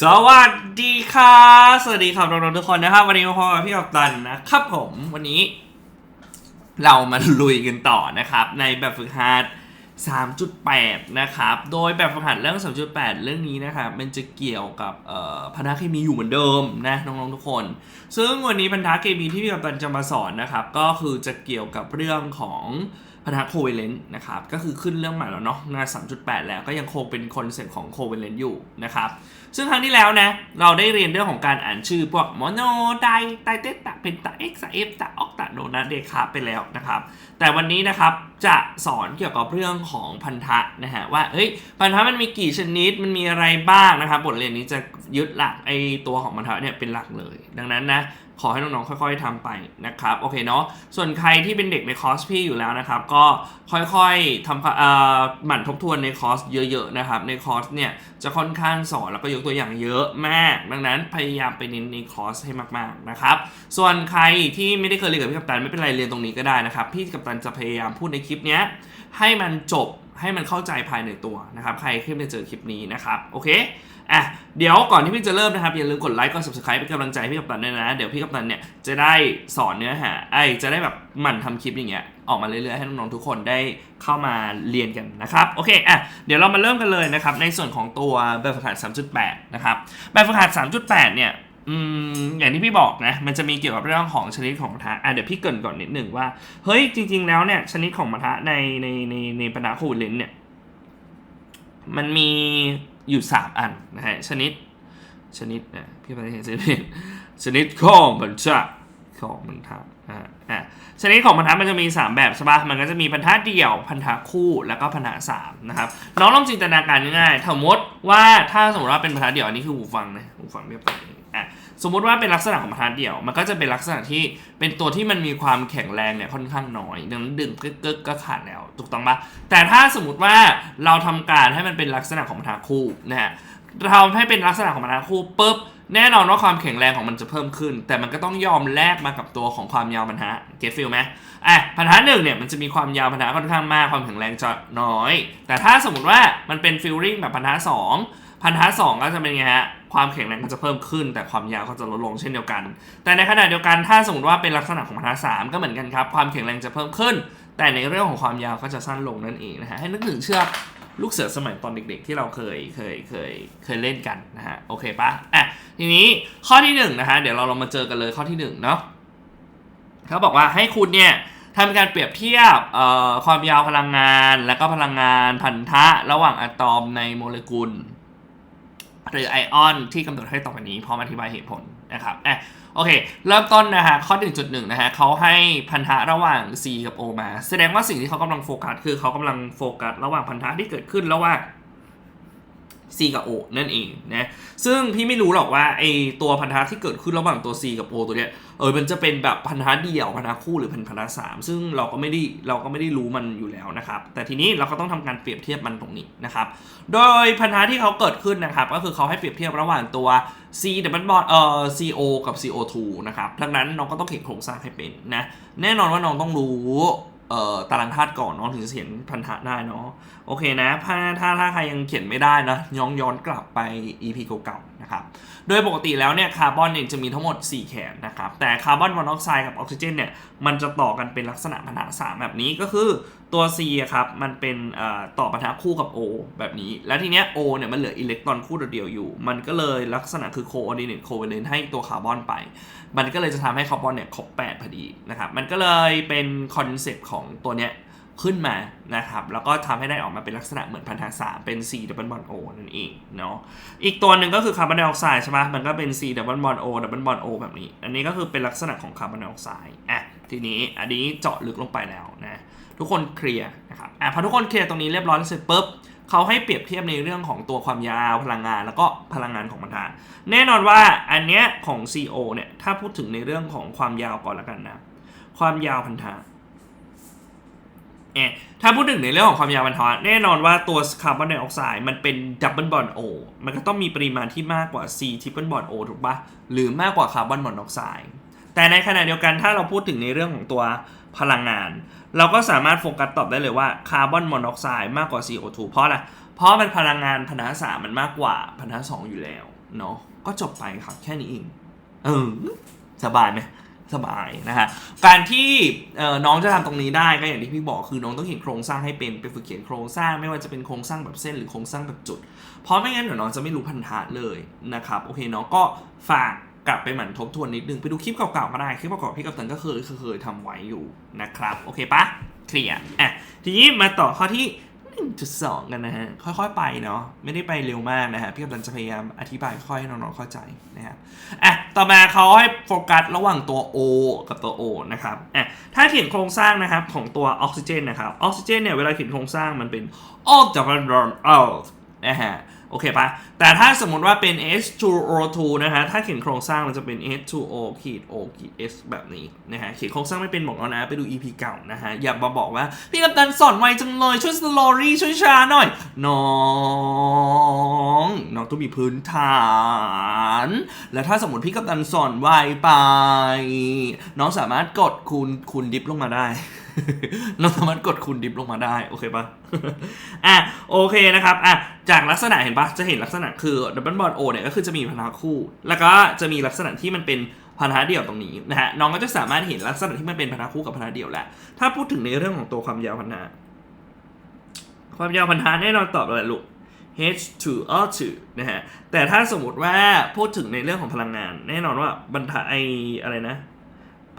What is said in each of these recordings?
สวัสดีค่ะสวัสดีครับน้องๆทุกคนนะครับวันนี้มาพบกับพี่กัปตันนะครับผมวันนี้ เรามาลุยกันต่อนะครับ ในแบบฝึกหัด 3.8 นะครับ โดยแบบฝึกหัดเรื่อง 3.8 เรื่องนี้นะครับมันจะเกี่ยวกับพันธะเคมีอยู่เหมือนเดิมนะน้องๆทุกคน ซึ่งวันนี้พันธะเคมีที่พี่กัปตันจะมาสอนนะครับ ก็คือจะเกี่ยวกับเรื่องของพันธะโคเวเลนต์นะครับก็คือขึ้นเรื่องใหม่แล้วเนาะงาน3.8 แล้วก็ยังคงเป็นคอนเซ็ปต์ของโคเวเลนต์อยู่นะครับ ซึ่งครั้งที่แล้วนะ เราได้เรียนเรื่องของการอ่านชื่อพวกโมโนไดไตเตตะเพนตะเอ็กซ์เอฟตะออกตะโดนะเดคาไปแล้วนะครับ แต่วันนี้นะครับจะสอนเกี่ยวกับเรื่องของพันธะนะฮะว่าเอ้ยพันธะมันมีกี่ชนิดมันมีอะไรบ้างนะครับ บทเรียนนี้จะยึดหลักไอตัวของพันธะเนี่ยเป็นหลักเลย ดังนั้นนะขอให้น้องๆค่อยๆทำไปนะครับโอเคเนาะส่วนใครที่เป็นเด็กในคอร์สพี่อยู่แล้วนะครับ ก็ค่อยๆทำเอ่อหมั่นทบทวนในคอร์สเยอะๆนะครับในคอร์สเนี่ยจะค่อนข้างสอนแล้วก็ยกตัวอย่างเยอะมาก ดังนั้นพยายามไปเน้นในคอร์สให้มากๆนะครับ ส่วนใครที่ไม่ได้เคยเรียนกับพี่กัปตันไม่เป็นไรเรียนตรงนี้ก็ได้นะครับ พี่กัปตันจะพยายามพูดในคลิปนี้ให้มันจบให้มันเข้าใจภายในตัวนะครับ ใครขึ้นไปเจอคลิปนี้นะครับ โอเคอะเดี๋ยวก่อนที่พี่จะเริ่มนะครับ อย่าลืมกดไลค์กด subscribe เป็นกำลังใจให้พี่กัปตันด้วยนะ เดี๋ยวพี่กัปตันเนี่ยจะได้สอนเนื้อหาไอจะได้แบบหมั่นทำคลิปอย่างเงี้ย ออกมาเรื่อยๆ ให้น้องๆทุกคนได้เข้ามาเรียนกันนะครับโอเคอะเดี๋ยวเรามาเริ่มกันเลยนะครับในส่วนของตัวแบบฝึกหัด 3.8 นะครับแบบฝึกหัด 3.8 เนี่ยอย่างที่พี่บอกนะ มันจะมีเกี่ยวกับเรื่องของชนิดของมะทะอะเดี๋ยวพี่เกรินก่อนนิดหนึ่งว่า เฮ้ยจริง ๆ แล้วเนี่ยชนิดของมะทะในในในในปนาคูเลนเนี่ย มันมีอยู่ 3 อันนะฮะชนิดชนิดนะพี่ประเทศชนิดชนิดของบรรทัดของบรรทัดอ่าอ่า ชนิดของบรรทัดมันจะมี 3 แบบใช่ปะมันก็จะมีบรรทัดเดี่ยว พันธะคู่ แล้วก็พันธะสามนะครับ น้องลองจินตนาการง่ายๆสมมติว่าถ้าสมมติว่าเป็นบรรทัดเดี่ยวอันนี้คือหูฟังนะหูฟังเรียบร้อยอะสมมติว่าเป็นลักษณะของบรรทัดเดี่ยว มันก็จะเป็นลักษณะที่เป็นตัวที่มันมีความแข็งแรงเนี่ยค่อนข้างน้อยดังนั้นดึงกึกกึกก็ขาดแล้วถูกต้องปะแต่ถ้าสมมติว่าเราทำการให้มันเป็นลักษณะของบรรทัดคู่นะฮะเราให้เป็นลักษณะของมันธะคู่ปุ๊บ แน่นอนว่าความแข็งแรงของมันจะเพิ่มขึ้น แต่มันก็ต้องยอมแลกมากับตัวของความยาวบรรทัดเก็ตฟิลไหมอะบรรทัดหนึ่งเนี่ยมันจะมีความยาวบรรทัดค่อนข้างมากความแข็งแรงจะน้อย แต่ถ้าสมมติว่ามันเป็นฟิลลิ่งแบบบรรทัดสองพันธะสองก็จะเป็นไงฮะความแข็งแรงก็จะเพิ่มขึ้น แต่ความยาวก็จะลดลงเช่นเดียวกัน แต่ในขณะเดียวกันถ้าสมมติว่าเป็นลักษณะของพันธะสามก็เหมือนกันครับความแข็งแรงจะเพิ่มขึ้น แต่ในเรื่องของความยาวก็จะสั้นลงนั่นเองนะฮะให้นึกถึงเชือก ลูกเสือสมัยตอนเด็กๆ ที่เราเคยเคยเคยเคยเล่นกันนะฮะโอเคปะอะทีนี้ข้อที่หนึ่งนะฮะเดี๋ยวเราลองมาเจอกันเลยข้อที่หนึ่งเนาะเขาบอกว่าให้คุณเนี่ยทำการเปรียบเทียบความยาวพลังงาน และก็พลังงานพันธะ ระหว่างอะตอมในโมเลกุล หรือไอออนที่กำหนดให้ต่อไปนี้พร้อมอธิบายเหตุผลนะครับอะ โอเค เริ่มต้นนะฮะข้อ 1.1 นะฮะเขาให้พันธะระหว่าง C กับ O มา แสดงว่าสิ่งที่เขากำลังโฟกัสคือเขากำลังโฟกัสระหว่างพันธะที่เกิดขึ้นระหว่าง C กับ O นั่นเองนะซึ่งพี่ไม่รู้หรอกว่าไอตัวพันธะที่เกิดขึ้นระหว่างตัว C กับ O ตัวเนี้ยเออมันจะเป็นแบบพันธะเดี่ยวพันธะคู่หรือพันธะสามซึ่งเราก็ไม่ได้เราก็ไม่ได้รู้มันอยู่แล้วนะครับ แต่ทีนี้เราก็ต้องทำการเปรียบเทียบมันตรงนี้นะครับ โดยพันธะที่เขาเกิดขึ้นนะครับ ก็คือเขาให้เปรียบเทียบระหว่างตัว C ดับเบิลบอลเอ่อ CO กับ CO2 นะครับดังนั้นน้องก็ต้องเขียนโครงสร้างให้เป็นนะแน่นอนว่าน้องต้องรู้ เอ่อตารางธาตุก่อนเนาะถึงจะเขียนพันธะได้เนาะโอเคนะถ้าถ้าถ้าใครยังเขียนไม่ได้นะย้อนย้อนกลับไป EP เก่าๆ นะครับโดยปกติแล้วเนี่ยคาร์บอนเนี่ยจะมีทั้งหมด 4 แขนนะครับแต่คาร์บอนมอนอกไซด์กับออกซิเจนเนี่ยมันจะต่อกันเป็นลักษณะพันธะสามแบบนี้ก็คือตัว C ครับมันเป็นต่อพันธะคู่กับ O แบบนี้ แล้วทีเนี้ย O เนี่ยมันเหลืออิเล็กตรอนคู่เดียวอยู่ มันก็เลยลักษณะคือโคออร์ดิเนตโคเวเลนให้ตัวคาร์บอนไป มันก็เลยจะทำให้คาร์บอนเนี่ยครบ8พอดีนะครับมันก็เลยเป็นคอนเซปต์ของตัวเนี้ย ขึ้นมานะครับ แล้วก็ทำให้ได้ออกมาเป็นลักษณะเหมือนพันธะสามเป็น C ดับเบิลบอลโอนั่นเองเนาะอีกตัวหนึ่งก็คือคาร์บอนไดออกไซด์ใช่ไหมมันก็เป็น C ดับเบิลบอลโอดับเบิลบอลโอแบบนี้ อันนี้ก็คือเป็นลักษณะของคาร์บอนไดออกไซด์อะทีนี้อันนี้เจาะลึกลงไปแล้วนะทุกคนเคลียร์นะครับอะพอทุกคนเคลียร์ตรงนี้เรียบร้อยเสร็จปุ๊บเขาให้เปรียบเทียบในเรื่องของตัวความยาวพลังงาน แล้วก็พลังงานของพันธะแน่นอนว่าอันเนี้ยของ CO เนี่ยถ้าพูดถึงในเรื่องของความยาวก่อนละกันนะความยาวพันธะ เอะถ้าพูดถึงในเรื่องของความยาวบรรทัดแน่นอนว่าตัวคาร์บอนไดออกไซด์มันเป็นดับเบิลบอนด์โอมันก็ต้องมีปริมาณที่มากกว่า C ทริปเปิลบอนด์โอถูกปะหรือมากกว่าคาร์บอนมอนอกไซด์แต่ในขณะเดียวกันถ้าเราพูดถึงในเรื่องของตัวพลังงาน เราก็สามารถโฟกัสตอบได้เลยว่าคาร์บอนมอนอกไซด์มากกว่า CO2 เพราะอะไรเพราะมันพลังงานพันธะสามมันมากกว่าพันธะสองอยู่แล้วเนาะก็จบไปครับแค่นี้เองเออสบายไหม สบายนะฮะการที่น้องจะทำตรงนี้ได้ก็อย่างที่พี่บอกคือน้องต้องเขียนโครงสร้างให้เป็นไปฝึกเขียนโครงสร้างไม่ว่าจะเป็นโครงสร้างแบบเส้นหรือโครงสร้างแบบจุด เพราะไม่งั้นเดี๋ยวน้องจะไม่รู้พันธะเลยนะครับโอเคเนาะก็ฝากกลับไปหมั่นทบทวนนิดนึงไปดูคลิปเก่าๆก็ได้คลิปเก่าๆพี่กัปตันก็เคยเคยเคยทำไว้อยู่นะครับโอเคปะเคลียร์อะทีนี้มาต่อข้อที่ 1.2 กันนะฮะ ค่อยๆ ไปเนาะ ไม่ได้ไปเร็วมากนะฮะ พี่กำลังจะพยายามอธิบายค่อยให้น้องๆ เข้าใจนะครับ อะ ต่อมาเขาให้โฟกัสระหว่างตัว O กับตัว O นะครับ อะ ถ้าเขียนโครงสร้างนะครับของตัวออกซิเจนนะครับ ออกซิเจนเนี่ยเวลาเขียนโครงสร้างมันเป็น all the all นะฮะ โอเคปะแต่ถ้าสมมติว่าเป็น H2O2 นะฮะ ถ้าเขียนโครงสร้างมันจะเป็น H2O ขีด O ขีด S แบบนี้นะฮะ เขียนโครงสร้างไม่เป็นบอกแล้วนะ ไปดู EP เก่านะฮะ อย่ามาบอกว่า พี่กัปตันสอนไวจังเลย ช่วยสโลรี่ช่วยช้าหน่อย น้องน้องต้องมีพื้นฐาน และถ้าสมมติพี่กัปตันสอนไวไป น้องสามารถกดคูณคูณดิฟลงมาได้ เราสามารถกดคูณดิฟลงมาได้โอเคปะอะโอเคนะครับอะจากลักษณะเห็นปะจะเห็นลักษณะคือดับเบิลบอลโอเนี่ยก็คือจะมีพันธะคู่ แล้วก็จะมีลักษณะที่มันเป็นพันธะเดี่ยวตรงนี้นะฮะน้องก็จะสามารถเห็นลักษณะที่มันเป็นพันธะคู่กับพันธะเดี่ยวแหละถ้าพูดถึงในเรื่องของตัวความยาวพันธะความยาวพันธะแน่นอนตอบอะไรลูก H2O2 นะฮะแต่ถ้าสมมติว่าพูดถึงในเรื่องของพลังงาน แน่นอนว่าบรรทะไออะไรนะ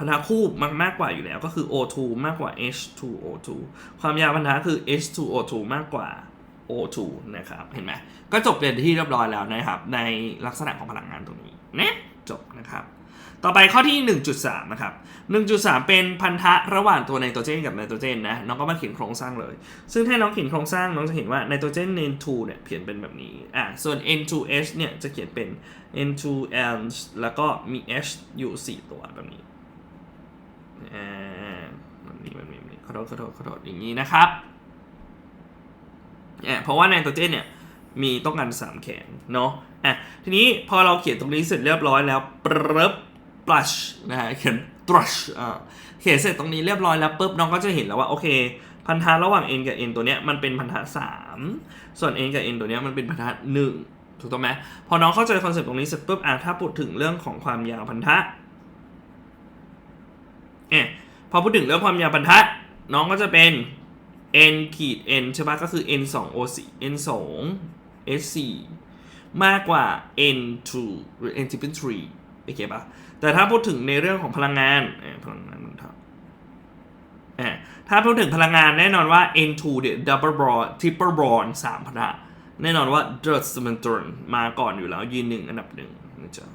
พันธะคู่มากมากกว่าอยู่แล้วก็คือ O2 มากกว่า H2O2 ความยาวพันธะคือ H2O2 มากกว่า O2 นะครับ เห็นไหมก็จบเรียนที่เรียบร้อยแล้วนะครับ ในลักษณะของพลังงานตรงนี้นะจบนะครับ ต่อไปข้อที่ 1.3 นะครับ 1.3 เป็นพันธะระหว่างตัวไนโตรเจนกับไนโตรเจนนะน้องก็มาเขียนโครงสร้างเลย ซึ่งถ้าน้องเขียนโครงสร้างน้องจะเห็นว่าไนโตรเจน N2 เนี่ยเขียนเป็นแบบนี้อะส่วน N2H เนี่ยจะเขียนเป็น N2N แล้วก็มี H อยู่ 4 ตัวแบบนี้ อ่ามันมีมันมีมันมีขอโทษขอโทษขอโทษอย่างนี้นะครับอ่าเพราะว่าไนโตรเจนเนี่ยมีต้องการสามแขนเนาะอะทีนี้พอเราเขียนตรงนี้เสร็จเรียบร้อยแล้วปึ๊บ brush นะฮะเขียน brush อ่าเขียนเสร็จตรงนี้เรียบร้อยแล้วปุ๊บน้องก็จะเห็นแล้วว่าโอเค พันธะระหว่าง n กับ n ตัวเนี้ยมันเป็นพันธะ3ส่วน n กับ n ตัวเนี้ยมันเป็นพันธะ1ถูกต้องไหมพอน้องเข้าใจคอนเซ็ปต์ตรงนี้เสร็จปุ๊บอะถ้าพูดถึงเรื่องของความยาวพันธะ อะพอพูดถึงเรื่องความยาวบรรทัด น้องก็จะเป็น n ขีด n ใช่ปะก็คือ n 2 o 4 n 2 s 4มากกว่า n 2หรือ n ที่เป็น3โอเคปะแต่ถ้าพูดถึงในเรื่องของพลังงานพลังงานมันทับเอ่อถ้าพูดถึงพลังงานแน่นอนว่า n2 เนี่ยว double bond triple bond สามพันธะแน่นอนว่า d r u s m a n t o n มาก่อนอยู่แล้วยืนหนึ่งอันดับหนึ่งนะจ๊ะ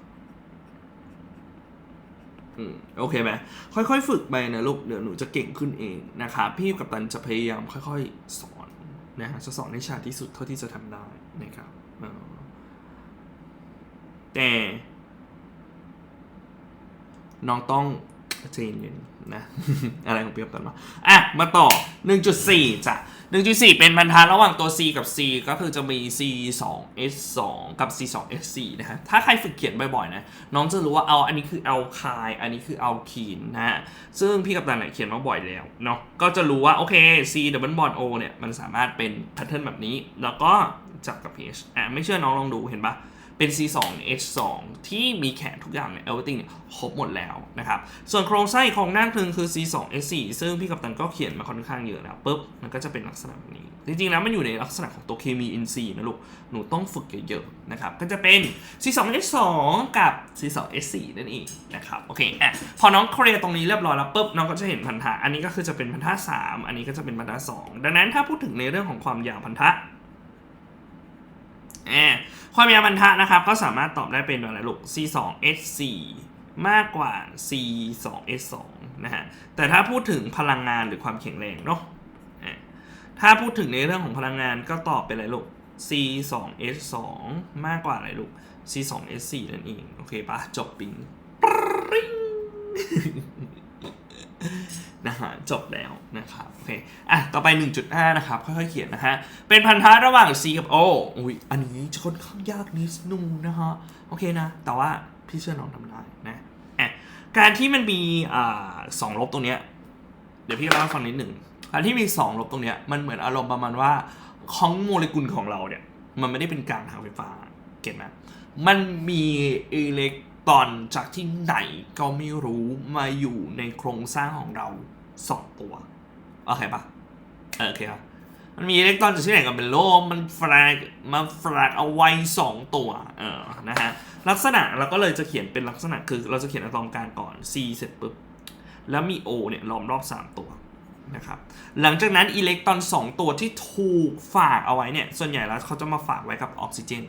อืมโอเคไหมค่อยๆ ฝึกไปนะลูกเดี๋ยวหนูจะเก่งขึ้นเองนะครับพี่กับตันจะพยายามค่อย ๆ สอนนะฮะจะสอนให้ชาที่สุดเท่าที่จะทำได้นะครับแต่น้องต้อง ใจเย็นๆนะ อะไรของพี่กับตันมาอะ มาต่อ 1.4จ้ะ1.4 เป็นพันธะระหว่างตัว C กับ C ก็คือจะมี C 2 S 2กับ C 2 S 4นะฮะ ถ้าใครฝึกเขียนบ่อยๆนะ น้องจะรู้ว่าเอาอันนี้คือเอาคายอันนี้คือเอาคีนนะฮะ ซึ่งพี่กับตันเนี่ยเขียนมาบ่อยแล้วเนาะ ก็จะรู้ว่า โอเค C double bond O เนี่ย มันสามารถเป็นแพทเทิร์นแบบนี้ แล้วก็จับกับ pH อะ ไม่เชื่อน้องลองดูเห็นปะ เป็น C2 H2 ที่มีแขนทุกอย่างเนี่ย everything เนี่ยครบหมดแล้วนะครับ ส่วนโครงสร้างอีกโครงน้าหนึ่งคือ C2 H4 ซึ่งพี่กัปตันก็เขียนมาค่อนข้างเยอะแล้วปุ๊บ มันก็จะเป็นลักษณะแบบนี้ จริงๆ แล้วมันอยู่ในลักษณะของตัวเคมี NC นะลูก หนูต้องฝึกเยอะๆ นะครับ ก็จะเป็น C2 H2 กับ C2 H4 นั่นเองนะครับ โอเคอะพอน้องเคลียร์ตรงนี้เรียบร้อยแล้วปุ๊บ น้องก็จะเห็นพันธะ อันนี้ก็คือจะเป็นพันธะ3อันนี้ก็จะเป็นพันธะ2ดังนั้นถ้าพูดถึงในเรื่องของความยาวพันธะอ่า ความยาวบรรทัดนะครับ ก็สามารถตอบได้เป็นอะไรลูก C2H4 มากกว่า C2H2 นะฮะ แต่ถ้าพูดถึงพลังงานหรือความแข็งแรงเนาะถ้าพูดถึงในเรื่องของพลังงานก็ตอบเป็นอะไรลูก C2H2 มากกว่าอะไรลูก C2H4 นั่นเอง โอเคปะจบปิงปริง นะฮะจบแล้วนะครับโอเคอะต่อไป 1.5 นะครับ ค่อยๆเขียนนะฮะ เป็นพันธะระหว่าง C กับ O อุ้ยอันนี้ค่อนข้างยากนิดนึงนะฮะ โอเคนะ แต่ว่าพี่เชื่อน้องทำได้นะอะการที่มันมีอ่าสองลบตรงเนี้ยเดี๋ยวพี่เล่าให้ฟังนิดหนึ่งการที่มีสองลบตรงเนี้ยมันเหมือนอารมณ์ประมาณว่าของโมเลกุลของเราเนี่ยมันไม่ได้เป็นกลางทางไฟฟ้าเก็ตไหมมันมีอิเล็กตรอนจากที่ไหนก็ไม่รู้มาอยู่ในโครงสร้างของเรา สองตัวโอเคปะเออโอเคปะมันมีอิเล็กตรอนจากที่ไหนก็เป็นโลกมันแฟลกมาแฟลกเอาไว้สองตัวเออนะฮะลักษณะเราก็เลยจะเขียนเป็นลักษณะคือเราจะเขียนอะตอมกลางก่อน C เสร็จปุ๊บแล้วมี O เนี่ยล้อมรอบ3 ตัวนะครับหลังจากนั้นอิเล็กตรอน 2 ตัวที่ถูกฝากเอาไว้เนี่ยส่วนใหญ่แล้วเขาจะมาฝากไว้กับออกซิเจน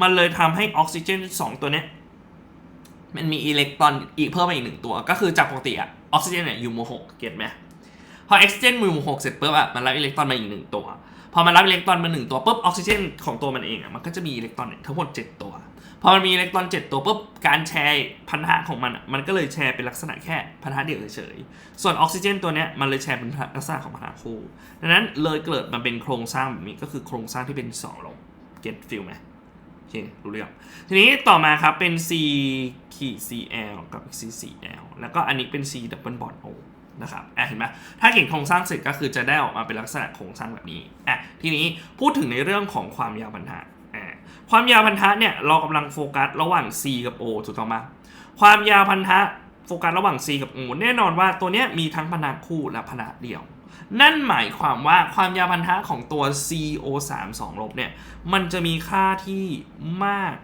มันเลยทำให้ออกซิเจน 2 ตัวเนี้ยมันมีอิเล็กตรอนอีกเพิ่มมาอีกหนึ่งตัวก็คือจากปกติอะ ออกซิเจนเนี่ยอยู่โมหกเก็ตไหมพอออกซิเจนอยู่โมหกเสร็จปุ๊บอะมันรับอิเล็กตรอนมาอีกหนึ่งตัว พอมันรับอิเล็กตรอนมาหนึ่งตัวปุ๊บออกซิเจนของตัวมันเองอะมันก็จะมีอิเล็กตรอนเนี่ยทั้งหมด 7 ตัว พอมันมีอิเล็กตรอน 7 ตัวปุ๊บการแชร์พันธะของมันอะมันก็เลยแชร์เป็นลักษณะแค่พันธะเดียวเฉยๆส่วนออกซิเจนตัวเนี้ยมันเลยแชร์เป็นลักษณะของพันธะคู่ดังนั้นเลยเกิดมาเป็นโครงสร้างแบบนี้ก็คือโครงสร้างที่เป็น2ลบเก็ตฟิลไหม เครู้เรื่อง ทีนี้ต่อมาครับเป็น C ขีด CL กับ CCL แล้วก็อันนี้เป็น C double bond O นะครับอะเห็นไหมถ้าเขียนโครงสร้างเสร็จก็คือจะได้ออกมาเป็นลักษณะโครงสร้างแบบนี้อะทีนี้พูดถึงในเรื่องของความยาวพันธะอะความยาวพันธะเนี่ยเรากำลังโฟกัสระหว่าง C กับ O ถูกต้องไหมความยาวพันธะโฟกัสระหว่าง C กับ O แน่นอนว่าตัวเนี้ยมีทั้งพันธะคู่และพันธะเดี่ยว นั่นหมายความว่าความยาวพันธะของตัว CO3 2ลบเนี่ย มันจะมีค่าที่มาก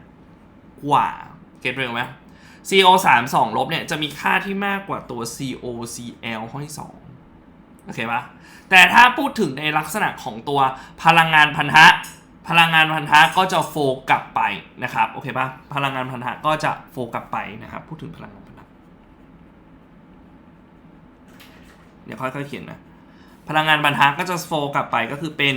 กว่า เก็ตเร็วไหม CO3 2ลบเนี่ย จะมีค่าที่มากกว่าตัว COCl ห้อย2โอเคปะแต่ถ้าพูดถึงในลักษณะของตัวพลังงานพันธะ พลังงานพันธะก็จะโฟกลับไปนะครับ โอเคปะพลังงานพันธะก็จะโฟกลับไปนะครับ พูดถึงพลังงานพันธะ เดี๋ยวค่อยๆเขียนนะ พลังงานบรรทัดก็จะโฟกลับไปก็คือเป็น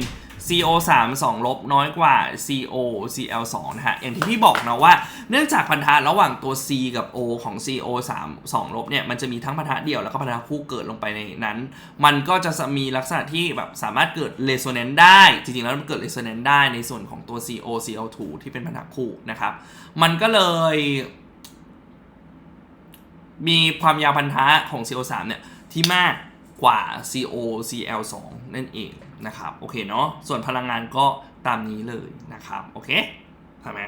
CO3 2ลบน้อยกว่า CO Cl 2นะฮะ อย่างที่พี่บอกนะว่า เนื่องจากพันธะระหว่างตัว C กับ O ของ CO3 2ลบเนี่ย มันจะมีทั้งพันธะเดี่ยวแล้วก็พันธะคู่เกิดลงไปในนั้น มันก็จะมีลักษณะที่แบบสามารถเกิดเรโซเนนต์ได้ จริงๆ แล้วมันเกิดเรโซเนนต์ได้ในส่วนของตัว CO Cl2 ที่เป็นพันธะคู่นะครับ มันก็เลย มีความยาวพันธะของ CO3 เนี่ยที่มาก กว่า CO Cl2 นั่นเองนะครับโอเคเนาะส่วนพลังงานก็ตามนี้เลยนะครับโอเคใช่ไหม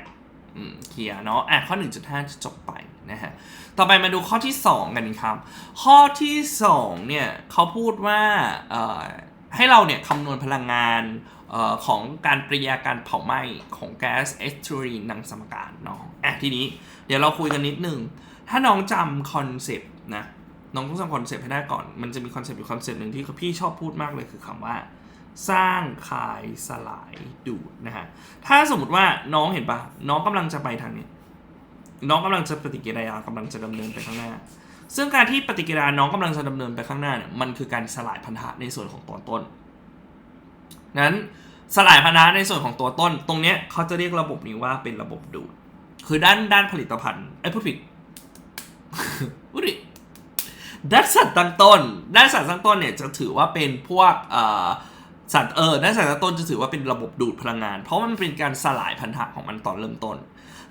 เคลียร์เนาะอะข้อ 1.5 จะจบไปนะฮะต่อไปมาดูข้อที่ 2 กันครับ ข้อที่ 2 เนี่ยเขาพูดว่าให้เราเนี่ยคำนวณพลังงานออของการปฏิกิริยาการเผาไหม้ของแก๊สเอสทูรีนนังสมการเนาะอะทีนี้เดี๋ยวเราคุยกันนิดนึง ถ้าน้องจำคอนเซปต์นะ น้องต้องจำคอนเซปต์ให้ได้ก่อน มันจะมีคอนเซปต์อยู่คอนเซปต์หนึ่งที่พี่ชอบพูดมากเลยคือคำว่า สร้างคายสลายดูดนะฮะ ถ้าสมมติว่าน้องเห็นปะน้องกำลังจะไปทางนี้ น้องกำลังจะปฏิกิริยากำลังจะดำเนินไปข้างหน้า ซึ่งการที่ปฏิกิริยาน้องกำลังจะดำเนินไปข้างหน้าเนี่ยมันคือการสลายพันธะในส่วนของตัวต้น นั้นสลายพันธะในส่วนของตัวต้น ตรงเนี้ยเขาจะเรียกระบบนี้ว่าเป็นระบบดูด คือด้านด้านผลิตภัณฑ์ไอ้ยพูดผิดพูดผิด ด้านสัตว์ตั้งต้นด้านสัตว์ตั้งต้นเนี่ยจะถือว่าเป็นพวกสัตว์เออด้านสัตว์ตั้งต้นจะถือว่าเป็นระบบดูดพลังงาน เพราะมันเป็นการสลายพันธะของมันตอนเริ่มต้น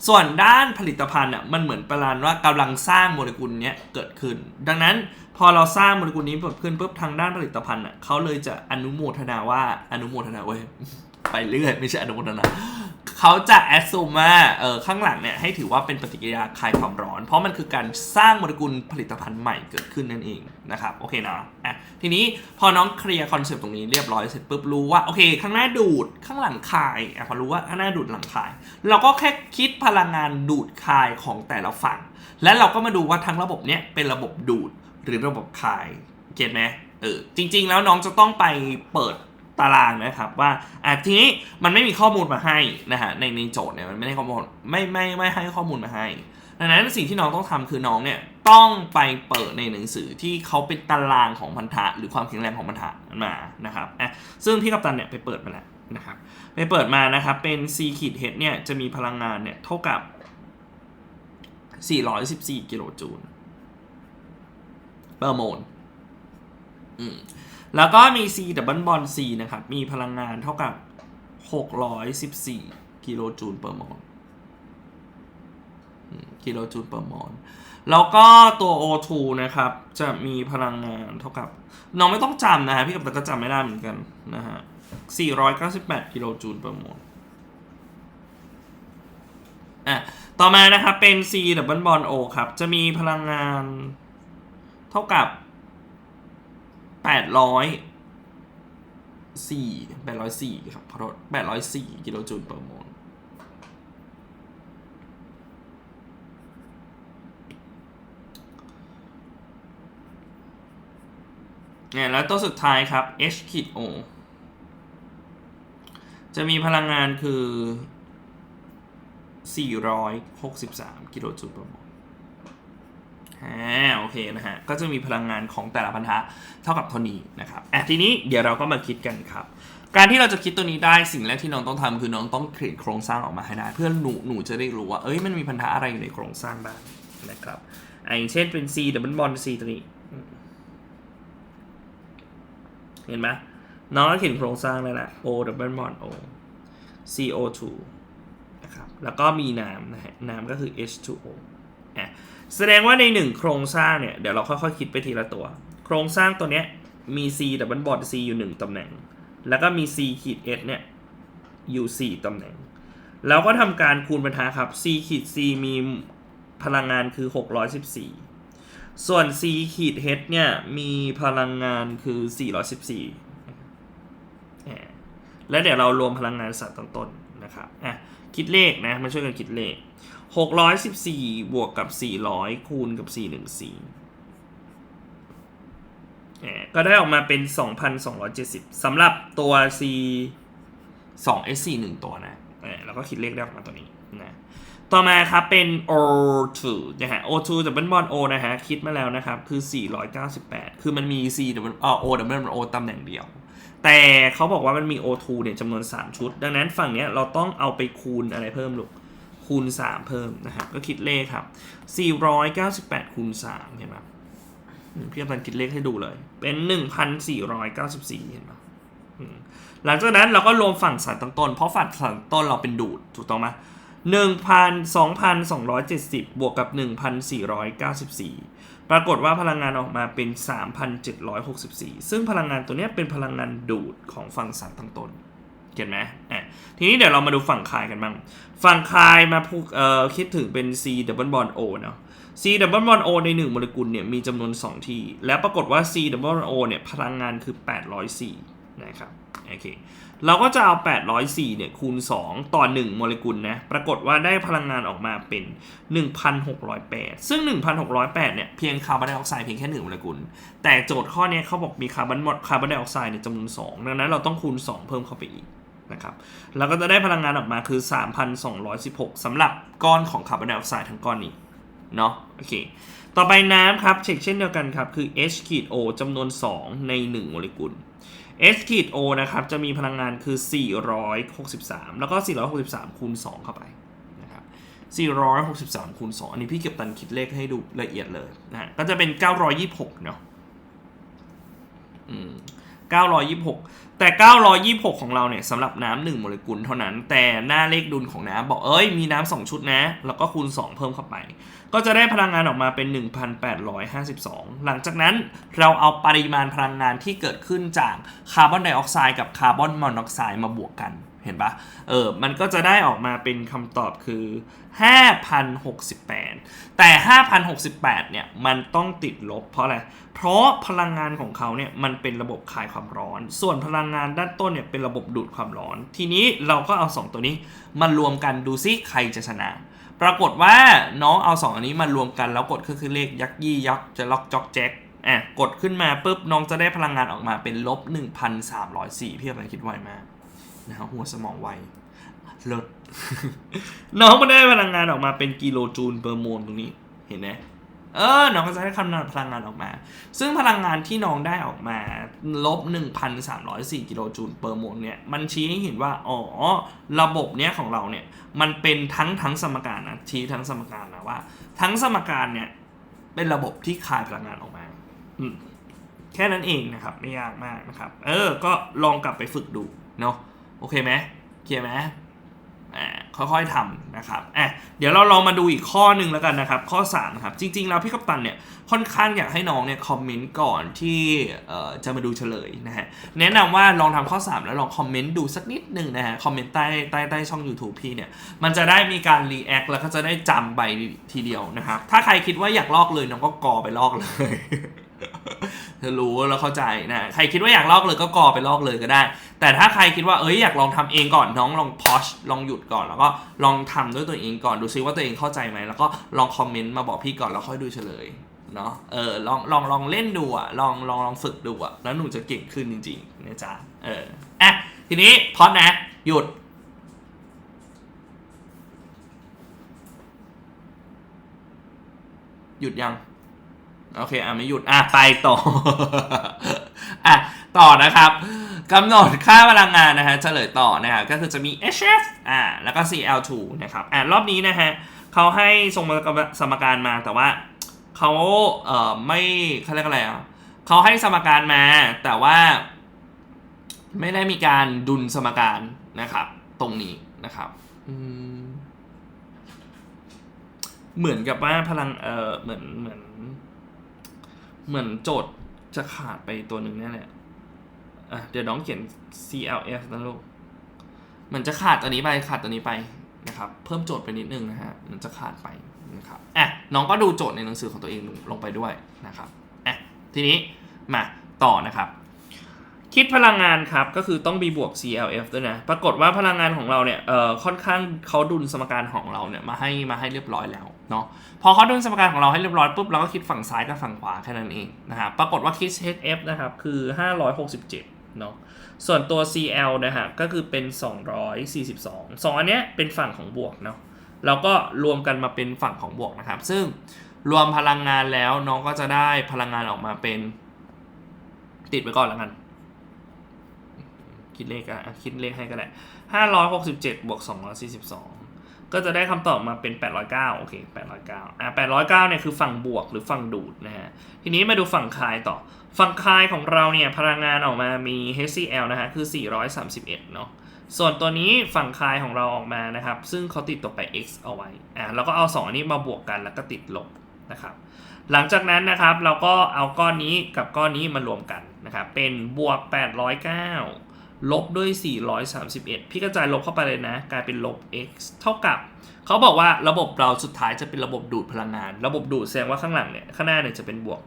ส่วนด้านผลิตภัณฑ์อะมันเหมือนประมาณว่ากำลังสร้างโมเลกุลเนี้ยเกิดขึ้น ดังนั้นพอเราสร้างโมเลกุลนี้เกิดขึ้นปุ๊บทางด้านผลิตภัณฑ์อะเขาเลยจะอนุโมทนาว่าอนุโมทนาเว้ยไปเรื่อยไม่ใช่อนุโมทนา เขาจะแอดซูมว่าเออข้างหลังเนี่ยให้ถือว่าเป็นปฏิกิริยาคลายความร้อน เพราะมันคือการสร้างโมเลกุลผลิตภัณฑ์ใหม่เกิดขึ้นนั่นเองนะครับโอเคนะอะทีนี้พอน้องเคลียร์คอนเซปต์ตรงนี้เรียบร้อยเสร็จปุ๊บรู้ว่าโอเค ข้างหน้าดูดข้างหลังคายอะพอรู้ว่าข้างหน้าดูดหลังคาย เราก็แค่คิดพลังงานดูดคายของแต่ละฝั่ง และเราก็มาดูว่าทั้งระบบเนี้ยเป็นระบบดูดหรือระบบคายเก็ตไหมเออจริง ๆ แล้วน้องจะต้องไปเปิด ตารางนะครับว่าอะทีนี้มันไม่มีข้อมูลมาให้นะฮะในในโจทย์เนี่ยมันไม่ได้ข้อมูลไม่ไม่ไม่ให้ข้อมูลมาให้ดังนั้นสิ่งที่น้องต้องทำคือน้องเนี่ยต้องไปเปิดในหนังสือที่เขาเป็นตารางของพันธะหรือความแข็งแรงของพันธะมานะครับอะซึ่งพี่กัปตันเนี่ยไปเปิดมาแล้วนะครับไปเปิดมานะครับเป็น C ขีด H เนี่ยจะมีพลังงานเนี่ยเท่ากับ 414 กิโลจูลเปอร์โมลอืม แล้วก็มี C ดับเบิลบอล C นะครับ มีพลังงานเท่ากับ 614 กิโลจูลเปอร์โมลอืมกิโลจูลเปอร์โมลแล้วก็ตัว O2 นะครับ จะมีพลังงานเท่ากับ น้องไม่ต้องจำนะฮะ พี่กับตันก็จำไม่ได้เหมือนกันนะฮะ 498 กิโลจูลเปอร์โมลอะ ต่อมานะครับ เป็น C double bond O ครับ จะมีพลังงานเท่ากับ 800 4 804ครับขอโทษ804กิโลจูลเปอร์โมลเนี่ยแล้วตัวสุดท้ายครับ H ขีด O จะมีพลังงานคือ 463 กิโลจูลต่อโมลอ่าโอ เคนะฮะ ก็จะมีพลังงานของแต่ละพันธะเท่ากับเท่านี้นะครับอะทีนี้เดี๋ยวเราก็มาคิดกันครับ การที่เราจะคิดตัวนี้ได้สิ่งแรกที่น้องต้องทำคือน้องต้องเขียนโครงสร้างออกมาให้ได้ เพื่อหนูหนูจะได้รู้ว่าเอ้ยมันมีพันธะอะไรอยู่ในโครงสร้างบ้างนะครับอะอย่างเช่นเป็น C double bond C ตัวนี้ เห็นไหมน้องเขียนโครงสร้างแล้วแหละ O double bond O CO2 นะครับ แล้วก็มีน้ำนะฮะ น้ำก็คือ H2O อะ แสดงว่าในหนึ่งโครงสร้างเนี่ย เดี๋ยวเราค่อยๆคิดไปทีละตัว โครงสร้างตัวเนี้ยมี C double bond C อยู่ 1ตำแหน่ง แล้วก็มี C ขีด S เนี่ยอยู่ 4ตำแหน่ง แล้วก็ทำการคูณปัญหาครับ C ขีด C มีพลังงานคือ 614 ส่วน C ขีด H เนี่ยมีพลังงานคือ 414อ่แล้วเดี๋ยวเรารวมพลังงานสัตว์ตอนต้นนะครับอะคิดเลขนะมาช่วยกันคิดเลข 614บสี่บวกกับ400คูณกับ414อ่าก็ได้ออกมาเป็น 2,270สำหรับตัว C 2 SC 1ตัวนะอ่าแล้วก็คิดเลขได้ออกมาตัวนี้นะต่อมาครับเป็น O2 นะฮะ O2 ดับเบิลบอล O นะฮะ คิดมาแล้วนะครับ คือ 498 คือมันมี C ดับเบิล O ดับเบิล O ตำแหน่งเดียว แต่เขาบอกว่ามันมี O2 เนี่ยจำนวน 3 ชุด ดังนั้นฝั่งเนี้ยเราต้องเอาไปคูณอะไรเพิ่มลูก คูณ 3 เพิ่มนะฮะก็คิดเลขครับ 498 คูณ 3 เห็นไหมอืมพี่กำลังคิดเลขให้ดูเลย เป็น 1,494 เห็นไหมหลังจากนั้นเราก็รวมฝั่งสารตั้งต้น เพราะฝั่งสารตั้งต้นเราเป็นดูดถูกต้องไหมหนึ่งพันสองพันสองร้อยเจ็ดสิบบวกกับหนึ่งพันสี่ร้อยเก้าสิบสี่ปรากฏว่าพลังงานออกมาเป็นสามพันเจ็ดร้อยหกสิบสี่ซึ่งพลังงานตัวนี้เป็นพลังงานดูดของฝั่งสารตั้งต้น เห็นไหมอะทีนี้เดี๋ยวเรามาดูฝั่งคายกันบ้าง ฝั่งคายมาพูเอ่อคิดถึงเป็น C double bond O เนาะ C double bond O ในหนึ่งโมเลกุลเนี่ยมีจำนวน 2 ที่ แล้วปรากฏว่า C double bond O เนี่ยพลังงานคือ 804 นะครับโอเคเราก็จะเอา 804 เนี่ย คูณ 2 ต่อ 1 โมเลกุลนะ ปรากฏว่าได้พลังงานออกมาเป็น 1,608 ซึ่ง 1,608 เนี่ย เพียงคาร์บอนไดออกไซด์เพียงแค่ 1 โมเลกุล แต่โจทย์ข้อนี้เขาบอกมีคาร์บอนมดคาร์บอนไดออกไซด์เนี่ยจำนวน 2 ดังนั้นเราต้องคูณ 2 เพิ่มเข้าไปอีก นะครับแล้วก็จะได้พลังงานออกมาคือ 3,216สำหรับก้อนของคาร์บอนไดออกไซด์ทั้งก้อนนี้เนาะโอเคต่อไปน้ำครับเช็คเช่นเดียวกันครับ คือ H ขีด O จำนวน 2 ใน 1 โมเลกุล S ขีด O นะครับ จะมีพลังงานคือ 463 แล้วก็ 463 คูณ 2 เข้าไปนะครับ463 คูณ 2 อันนี้พี่เก็บตันคิดเลขให้ดูละเอียดเลยนะฮะก็จะเป็น 926 เนาะอืม 926 แต่ 926 ของเราเนี่ยสำหรับน้ำหนึ่งโมเลกุลเท่านั้น แต่หน้าเลขดุลของน้ำบอกเอ้ยมีน้ำสองชุดนะ แล้วก็คูณ 2 เพิ่มเข้าไป ก็จะได้พลังงานออกมาเป็น 1,852 หลังจากนั้นเราเอาปริมาณพลังงานที่เกิดขึ้นจากคาร์บอนไดออกไซด์กับคาร์บอนมอนอกไซด์มาบวกกัน เห็นปะเออ มันก็จะได้ออกมาเป็นคำตอบคือ 5,068 แต่ 5,068 เนี่ย มันต้องติดลบเพราะอะไร เพราะพลังงานของเขาเนี่ย มันเป็นระบบคายความร้อน ส่วนพลังงานด้านต้นเนี่ย เป็นระบบดูดความร้อน ทีนี้เราก็เอา 2 ตัวนี้มารวมกันดูซิใครจะชนะ ปรากฏว่าน้องเอา 2 อันนี้มารวมกันแล้วกดก็คือเลขยักยี่ยักจะล็อกจ็อกแจ็คอะกดขึ้นมาปุ๊บน้องจะได้พลังงานออกมาเป็นลบ 1,304พี่กำลังคิดไวมาก นะครับหัวสมองไวลดน้องก็ได้พลังงานออกมาเป็นกิโลจูลเปอร์โมลตรงนี้เห็นไหมเออน้องก็จะได้คำนวณพลังงานออกมา ซึ่งพลังงานที่น้องได้ออกมาลบ 1,304 กิโลจูลเปอร์โมลเนี่ย มันชี้ให้เห็นว่า อ๋อ ระบบเนี้ยของเราเนี่ย มันเป็นทั้งทั้งสมการนะ ชี้ทั้งสมการนะว่า ทั้งสมการเนี่ย เป็นระบบที่คายพลังงานออกมา แค่นั้นเองนะครับ ไม่ยากมากนะครับ เออ ก็ลองกลับไปฝึกดูเนาะ โอเคไหมเคลียร์ไหมอ่าค่อยๆทำนะครับอะเดี๋ยวเราลองมาดูอีกข้อหนึ่งแล้วกันนะครับ ข้อ3ครับ จริง ๆ แล้วพี่กัปตันเนี่ยค่อนข้างอยากให้น้องเนี่ยคอมเมนต์ก่อนที่เอ่อจะมาดูเฉลยนะฮะ แนะนำว่าลองทำข้อ 3 แล้วลองคอมเมนต์ดูสักนิดหนึ่งนะฮะ คอมเมนต์ใต้ใต้ใต้ช่อง YouTube พี่เนี่ย มันจะได้มีการรีแอคแล้วก็จะได้จำไปทีเดียวนะครับ ถ้าใครคิดว่าอยากลอกเลยน้องก็กอไปลอกเลย เธอรู้แล้วเข้าใจนะใครคิดว่าอยากลอกเลยก็กอไปลอกเลยก็ได้ แต่ถ้าใครคิดว่าเอ้ยอยากลองทำเองก่อนน้องลองพอชลองหยุดก่อน แล้วก็ลองทำด้วยตัวเองก่อนดูซิว่าตัวเองเข้าใจไหมแล้วก็ลองคอมเมนต์มาบอกพี่ก่อนแล้วค่อยดูเฉลยเนาะเออลองลองลองเล่นดูอะลองลองลองฝึกดูอะแล้วหนูจะเก่งขึ้นจริงๆนะจ๊ะเอออะทีนี้พอดนะ หยุดหยุดยัง โอเค อะ ไม่หยุด อะ ไปต่อ อะ ต่อนะครับกำหนดค่าพลังงานนะฮะเฉลยต่อนะฮะก็คือจะมี HF อ่าแล้วก็ CL2 นะครับ อะ รอบนี้นะฮะเขาให้ส่งสมการมาแต่ว่าเขาเอ่อไม่เขาเรียกอะไรอะเขาให้สมการมาแต่ว่า ไม่ได้มีการดุลสมการนะครับ ตรงนี้นะครับเหมือนกับว่าพลังเออเหมือนเหมือน เหมือนโจทย์จะขาดไปตัวหนึ่งแน่เลยอะเดี๋ยวน้องเขียน CLF นะลูก มันจะขาดตัวนี้ไปขาดตัวนี้ไปนะครับ เพิ่มโจทย์ไปนิดนึงนะฮะ มันจะขาดไปนะครับ อะ น้องก็ดูโจทย์ในหนังสือของตัวเองลงไปด้วยนะครับ อะ ทีนี้มาต่อนะครับ คิดพลังงานครับก็คือต้องมีบวก CLF ด้วยนะ ปรากฏว่าพลังงานของเราเนี่ยเอ่อค่อนข้างเขาดุลสมการของเราเนี่ยมาให้มาให้เรียบร้อยแล้วเนาะพอเขาดุลสมการของเราให้เรียบร้อยปุ๊บเราก็คิดฝั่งซ้ายกับฝั่งขวาแค่นั้นเองนะครับปรากฏว่าคิด HF นะครับคือ 567เนาะส่วนตัว CL นะฮะก็คือเป็น 242สองอันเนี้ยเป็นฝั่งของบวกเนาะเราก็รวมกันมาเป็นฝั่งของบวกนะครับ ซึ่งรวมพลังงานแล้วน้องก็จะได้พลังงานออกมาเป็น ติดไว้ก่อนแล้วกัน คิดเลขอะคิดเลขให้ก็ได้ห้าร้อยหกสิบเจ็ดบวกสองร้อยสี่สิบสองก็จะได้คำตอบมาเป็นแปดร้อยเก้าโอเคแปดร้อยเก้าอะแปดร้อยเก้าเนี่ยคือฝั่งบวกหรือฝั่งดูดนะฮะ ทีนี้มาดูฝั่งคายต่อ ฝั่งคายของเราเนี่ยพลังงานออกมามี HCl นะฮะ คือ 431 เนาะ ส่วนตัวนี้ฝั่งคายของเราออกมานะครับ ซึ่งเขาติดตัวไป x เอาไว้ อะแล้วก็เอา 2 อันนี้มาบวกกันแล้วก็ติดลบนะครับ หลังจากนั้นนะครับเราก็เอาก้อนนี้กับก้อนนี้มารวมกันนะครับ เป็นบวก 809 ลบด้วย 431 พี่กระจายลบเข้าไปเลยนะ กลายเป็นลบ x เท่ากับ เขาบอกว่าระบบเราสุดท้ายจะเป็นระบบดูดพลังงาน ระบบดูดแสดงว่าข้างหลังเนี่ย ข้างหน้าเนี่ยจะเป็นบวก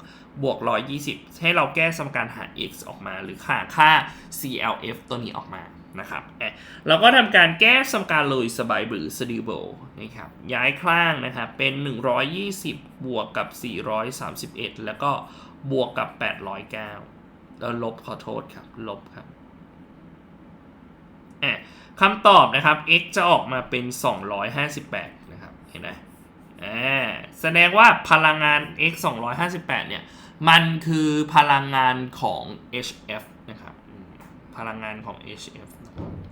บวก 120 ให้เราแก้สมการหา x ออกมา หรือค่าค่า CLF ตัวนี้ออกมานะครับเราก็ทำการแก้สมการเลยสบายหรือ s d i b l e นะครับ ย้ายข้างนะครับ เป็น 120 บวกกับ 431 แล้วก็บวกกับ 809แล้วลบขอโทษครับ ลบครับ อะคำตอบนะครับ x จะออกมาเป็น 258 นะครับ เห็นไหมอ่าแสดงว่าพลังงาน x 258 เนี่ย มันคือพลังงานของ hf นะครับ พลังงานของ hf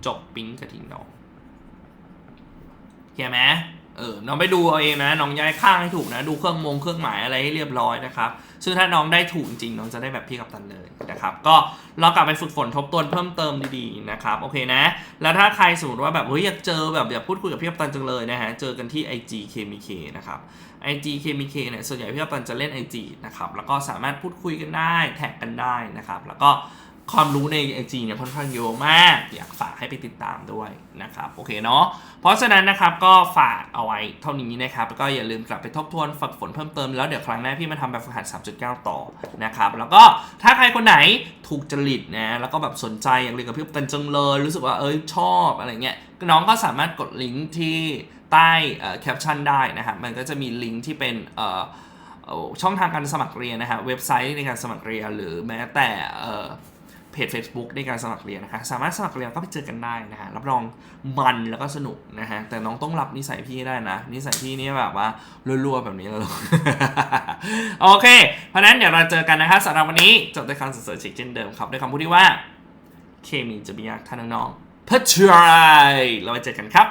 จบปิ้งกระทิงดองเข้าไหม เออ น้องไปดูเอาเองนะ น้องย้ายข้างให้ถูกนะ ดูเครื่องมงเครื่องหมายอะไรให้เรียบร้อยนะครับ ซึ่งถ้าน้องได้ถูกจริงน้องจะได้แบบพี่กับตันเลยนะครับ ก็ลองกลับไปฝึกฝนทบทวนเพิ่มเติมดีๆนะครับ โอเคนะ แล้วถ้าใครสมมติว่าแบบเฮ้ยอยากเจอแบบอยากพูดคุยกับพี่กับตันจังเลยนะฮะ เจอกันที่ IG KMK นะครับ IG KMK เนี่ย ส่วนใหญ่พี่กับตันจะเล่น IG นะครับ แล้วก็สามารถพูดคุยกันได้ แท็กกันได้นะครับ แล้วก็ ความรู้ใน IG เนี่ยค่อนข้างเยอะมาก อยากฝากให้ไปติดตามด้วยนะครับโอเคเนาะเพราะฉะนั้นนะครับก็ฝากเอาไว้เท่านี้นะครับแล้วก็อย่าลืมกลับไปทบทวนฝึกฝนเพิ่มเติมแล้วเดี๋ยวครั้งหน้าพี่มาทำแบบฝึกหัด 3.9 ต่อนะครับแล้วก็ถ้าใครคนไหนถูกจริตนะแล้วก็แบบสนใจอยากเรียนกับพี่เป็นจังเลยรู้สึกว่าเอ้ยชอบอะไรเงี้ยน้องก็สามารถกดลิงก์ที่ใต้แคปชั่นได้นะครับมันก็จะมีลิงก์ที่เป็นช่องทางการสมัครเรียนนะฮะเว็บไซต์ในการสมัครเรียนหรือแม้แต่ เพจ Facebook ในการสมัครเรียนนะคะสามารถสมัครเรียนก็ไปเจอกันได้นะฮะรับรองมันแล้วก็สนุกนะฮะแต่น้องต้องรับนิสัยพี่ได้นะ นิสัยพี่นี่แบบว่ารัวๆแบบนี้เลยโอเค เพราะนั้นเดี๋ยวเราเจอกันนะคะสำหรับวันนี้จบด้วยคำสรรเสริญเช่นเดิมครับด้วยคำพูดที่ว่า เคมีจะไม่ยากท่านน้องเพื่อทรายเราไปเจอกันครับ